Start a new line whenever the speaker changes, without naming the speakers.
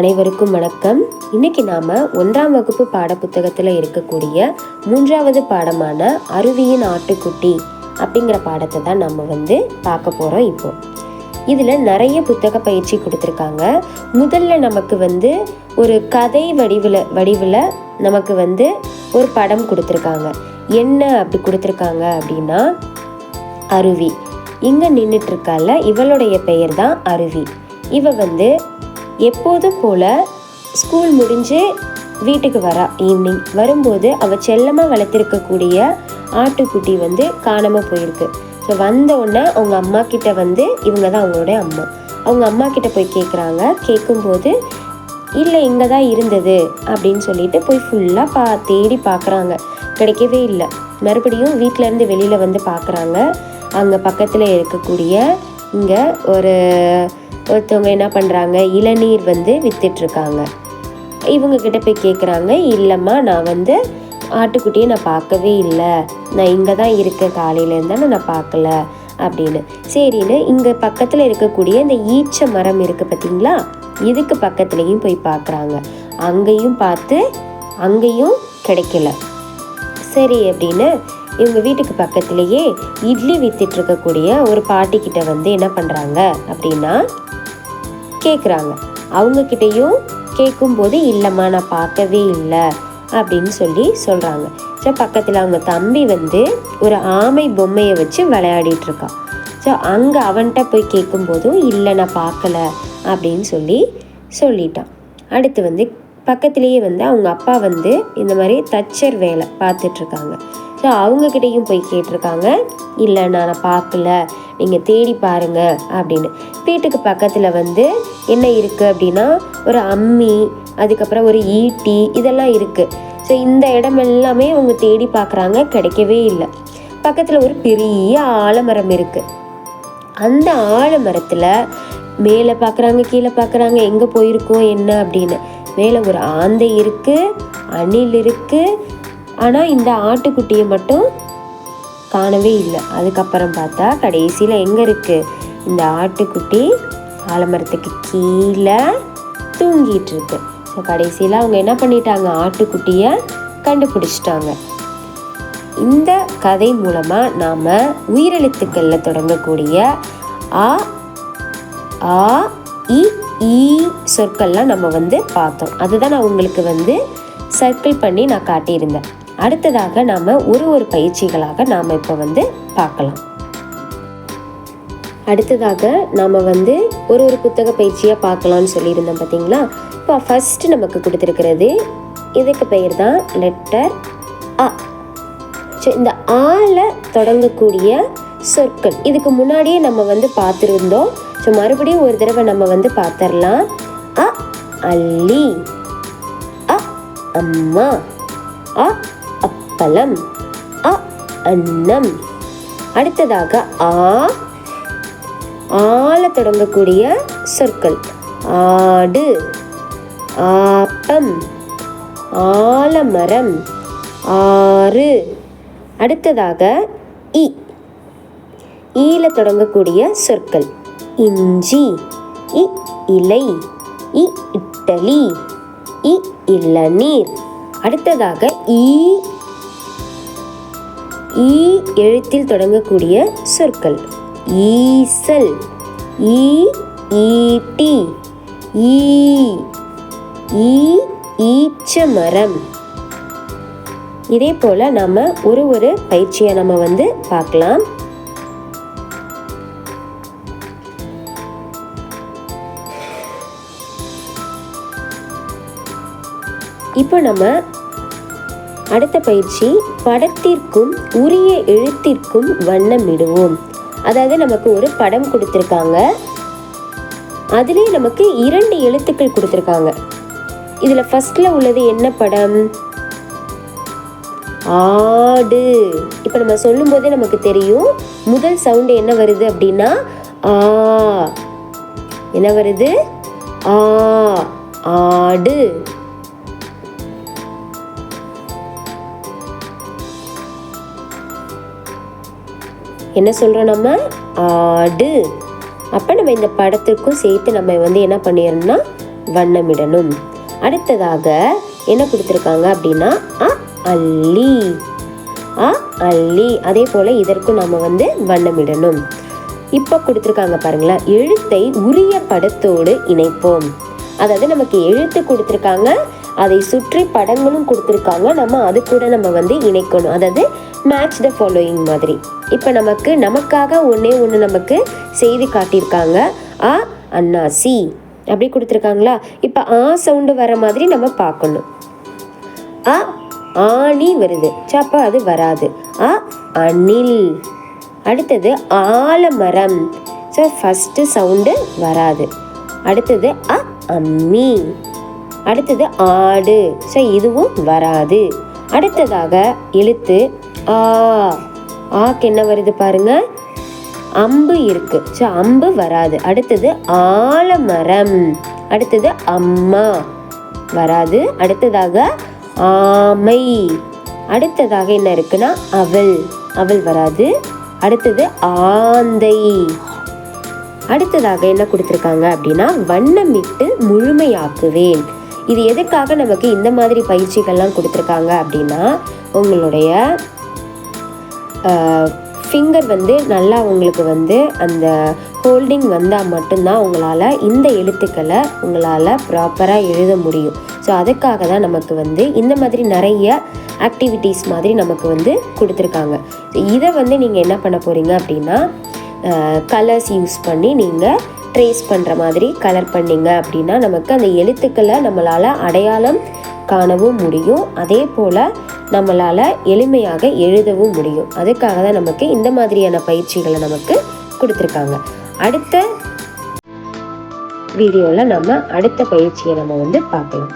அனைவருக்கும் வணக்கம். இன்னைக்கு நாம ஒன்றாம் வகுப்பு பாடப்புத்தகத்தில் இருக்கக்கூடிய மூன்றாவது பாடமான அருவியின் ஆட்டுக்குட்டி அப்படிங்கிற பாடத்தை தான் நம்ம வந்து பார்க்க போகிறோம் இப்போ. இதில் நிறைய புத்தக பயிற்சி கொடுத்துருக்காங்க. முதல்ல நமக்கு வந்து ஒரு கதை வடிவில் வடிவில் நமக்கு வந்து ஒரு படம் கொடுத்துருக்காங்க. என்ன அப்படி கொடுத்துருக்காங்க அப்படின்னா அருவி. இங்கே நின்றுட்டு இருக்கால இவளுடைய பெயர் தான் அருவி. இவ வந்து எப்போதும் போல் ஸ்கூல் முடிஞ்சு வீட்டுக்கு வரா ஈவினிங் வரும்போது அவள் செல்லமாக வளர்த்திருக்கக்கூடிய ஆட்டுக்குட்டி வந்து காணாமல் போயிருக்கு. ஸோ வந்த உடனே அவங்க அம்மா கிட்ட வந்து இவங்க தான் அவங்களோட அம்மா. அவங்க அம்மா கிட்ட போய் கேட்குறாங்க கேட்கும்போது இல்லை இங்கே தான் இருந்தது அப்படின்னு சொல்லிட்டு போய் ஃபுல்லாக பா தேடி பார்க்குறாங்க கிடைக்கவே இல்லை. மறுபடியும் வீட்டிலேருந்து இருந்து வெளியில் வந்து பார்க்குறாங்க அங்கே பக்கத்தில் இருக்கக்கூடிய இங்கே ஒரு ஒருத்தவங்க என்ன பண்ணுறாங்க இளநீர் வந்து விற்றுட்ருக்காங்க இவங்கக்கிட்ட போய் கேட்குறாங்க இல்லைம்மா நான் வந்து ஆட்டுக்குட்டியை நான் பார்க்கவே இல்லை. நான் இங்கே தான் இருக்கேன் காலையிலேருந்து நான் பார்க்கல அப்படின்னு. சரின்னு இங்கே பக்கத்தில் இருக்கக்கூடிய இந்த ஈச்ச மரம் இருக்குது பார்த்தீங்களா இதுக்கு பக்கத்துலேயும் போய் பார்க்குறாங்க. அங்கேயும் பார்த்து அங்கேயும் கிடைக்கல. சரி அப்படின்னு இவங்க வீட்டுக்கு பக்கத்துலேயே இட்லி வித்துட்டு இருக்கக்கூடிய ஒரு பாட்டி கிட்ட வந்து என்ன பண்ணுறாங்க அப்படின்னா கேட்குறாங்க அவங்கக்கிட்டேயும் கேட்கும்போது இல்லைம்மா நான் பார்க்கவே இல்லை அப்படின்னு சொல்லி சொல்கிறாங்க ஸோ பக்கத்தில் அவங்க தம்பி வந்து ஒரு ஆமை பொம்மையை வச்சு விளையாடிட்டு இருக்கான் ஸோ அங்கே அவன்கிட்ட போய் கேட்கும்போதும் இல்லை நான் பார்க்கல அப்படின்னு சொல்லி சொல்லிட்டான். அடுத்து வந்து பக்கத்துலேயே வந்து அவங்க அப்பா வந்து இந்த மாதிரி தச்சர் வேலை பார்த்துட்ருக்காங்க. ஸோ அவங்கக்கிட்டேயும் போய் கேட்டிருக்காங்க. இல்லை நான் பார்க்கல. நீங்கள் தேடி பாருங்கள் அப்படின்னு. வீட்டுக்கு பக்கத்தில் வந்து என்ன இருக்குது அப்படின்னா ஒரு அம்மி அதுக்கப்புறம் ஒரு ஈட்டி இதெல்லாம் இருக்குது ஸோ இந்த இடம் எல்லாமே அவங்க தேடி பார்க்குறாங்க. கிடைக்கவே இல்லை. பக்கத்தில் ஒரு பெரிய ஆலமரம் இருக்குது அந்த ஆலமரத்தில் மேலே பார்க்குறாங்க கீழே பார்க்குறாங்க எங்கே போயிருக்கோம் என்ன அப்படின்னு. மேலே ஒரு ஆந்தை இருக்குது அணில் இருக்குது ஆனால் இந்த ஆட்டுக்குட்டியை மட்டும் காணவே இல்லை. அதுக்கப்புறம் பார்த்தா கடைசியில் எங்கே இருக்குது இந்த ஆட்டுக்குட்டி ஆலமரத்துக்கு கீழே தூங்கிட்டு இருக்கு. ஸோ கடைசியில் அவங்க என்ன பண்ணிட்டாங்க? ஆட்டுக்குட்டியை கண்டுபிடிச்சிட்டாங்க. இந்த கதை மூலமாக நாம் உயிரெழுத்துக்களில் தொடங்கக்கூடிய ஆ ஆ இ ஈ சொற்கள்லாம் நம்ம வந்து பார்த்தோம். அதுதான் நான் உங்களுக்கு வந்து சர்க்கிள் பண்ணி நான் காட்டியிருந்தேன். அடுத்ததாக நாம் ஒரு ஒரு பயிற்சிகளாக நாம் இப்போ வந்து பார்க்கலாம். அடுத்ததாக நாம் வந்து ஒரு ஒரு புத்தக பயிற்சியாக பார்க்கலாம்னு சொல்லியிருந்தோம் பார்த்தீங்களா? இப்போ ஃபஸ்ட்டு நமக்கு கொடுத்துருக்கிறது இதுக்கு பெயர் தான் லெட்டர் அ ஸோ இந்த ஆல தொடங்கக்கூடிய சொற்கள். இதுக்கு முன்னாடியே நம்ம வந்து பார்த்துருந்தோம். ஸோ மறுபடியும் ஒரு தடவை நம்ம வந்து பார்த்துடலாம் அ அல்லி. அ அம்மா. அ பழம் அ அன்னம். அடுத்ததாக ஆ ஆல தொடங்கக்கூடிய சொற்கள். ஆடு ஆப்பம் ஆலமரம் ஆறு. அடுத்ததாக இ ஈல தொடங்கக்கூடிய சொற்கள். இஞ்சி இ இலை இ இட்டலி இ இளநீர். அடுத்ததாக ஈ ஈ எழுத்தில் தொடங்கக்கூடிய சொற்கள். ஈசல். ஈ ஈட்டி. ஈ ஈ ஈச்சமரம். இதே போல் நம்ம ஒரு ஒரு பயிற்சியை நம்ம வந்து பார்க்கலாம். இப்போ நம்ம அடுத்த பயிற்சி படத்திற்கும் உரிய எழுத்திற்கும் வண்ணமிடுவோம். அதாவது நமக்கு ஒரு படம் கொடுத்துருக்காங்க. அதுலேயே நமக்கு இரண்டு எழுத்துக்கள் கொடுத்துருக்காங்க. இதில் ஃபர்ஸ்ட்ல உள்ளது என்ன படம்? ஆடு. இப்போ நம்ம சொல்லும்போதே நமக்கு தெரியும். முதல் சவுண்டு என்ன வருது அப்படின்னா ஆ. என்ன வருது? ஆ. ஆடு. என்ன சொல்கிறோம் நம்ம? ஆடு. அப்போ நம்ம இந்த படத்துக்கும் சேர்த்து நம்ம வந்து என்ன பண்ணிடணும்னா வண்ணமிடணும். அடுத்ததாக என்ன கொடுத்துருக்காங்க அப்படின்னா அ அல்லி. அ அல்லி. அதே போல் இதற்கும் நம்ம வந்து வண்ணமிடணும். இப்போ கொடுத்துருக்காங்க பாருங்களேன் எழுத்தை உரிய படத்தோடு இணைப்போம். அதாவது நமக்கு எழுத்து கொடுத்துருக்காங்க அதை சுற்றி படங்களும் கொடுத்துருக்காங்க. நம்ம அது கூட நம்ம வந்து இணைக்கணும். அதாவது மேட்ச் த ஃபாலோயிங் மாதிரி. இப்போ நமக்கு நமக்காக ஒன்றே ஒன்று நமக்கு செய்தி காட்டியிருக்காங்க. ஆ சி. அப்படி கொடுத்துருக்காங்களா? இப்போ ஆ சவுண்டு வர மாதிரி நம்ம பார்க்கணும். அ ஆணி வருது. சப்போ அது வராது. அ அணில். அடுத்தது ஆலமரம். ஸோ ஃபஸ்ட்டு சவுண்டு வராது. அடுத்தது அ அம்மி. அடுத்தது ஆடு. ஸோ இதுவும் வராது. அடுத்ததாக எழுத்து ஆ. ஆக்கு என்ன வருது பாருங்க. அம்பு இருக்கு. ஸோ அம்பு வராது. அடுத்தது ஆலமரம். அடுத்தது அம்மா. வராது. அடுத்ததாக ஆமை. அடுத்ததாக என்ன இருக்குன்னா அவள் அவள் வராது. அடுத்தது ஆந்தை. அடுத்ததாக என்ன கொடுத்துருக்காங்க அப்படின்னா வண்ணமிட்டு முழுமையாக்குவேன். இது எதுக்காக நமக்கு இந்த மாதிரி பயிற்சிகள்லாம் கொடுத்துருக்காங்க அப்படின்னா உங்களுடைய ஃபிங்கர் வந்து நல்லா உங்களுக்கு வந்து அந்த ஹோல்டிங் வந்தால் மட்டும்தான் உங்களால் இந்த எழுத்துக்களை உங்களால் ப்ராப்பராக எழுத முடியும். ஸோ அதுக்காக தான் நமக்கு வந்து இந்த மாதிரி நிறைய ஆக்டிவிட்டீஸ் மாதிரி நமக்கு வந்து கொடுத்துருக்காங்க. இதை வந்து நீங்கள் என்ன பண்ண போகிறீங்க அப்படின்னா கலர்ஸ் யூஸ் பண்ணி நீங்கள் ட்ரேஸ் பண்ணுற மாதிரி கலர் பண்ணிங்க அப்படின்னா நமக்கு அந்த எழுத்துக்களை நம்மளால் அடையாளம் காணவும் முடியும். அதே போல் நம்மளால் எளிமையாக எழுதவும் முடியும். அதுக்காக தான் நமக்கு இந்த மாதிரியான பயிற்சிகளை நமக்கு கொடுத்துருக்காங்க. அடுத்த வீடியோவில் நம்ம அடுத்த பயிற்சியை நம்ம வந்து பார்க்கலாம்.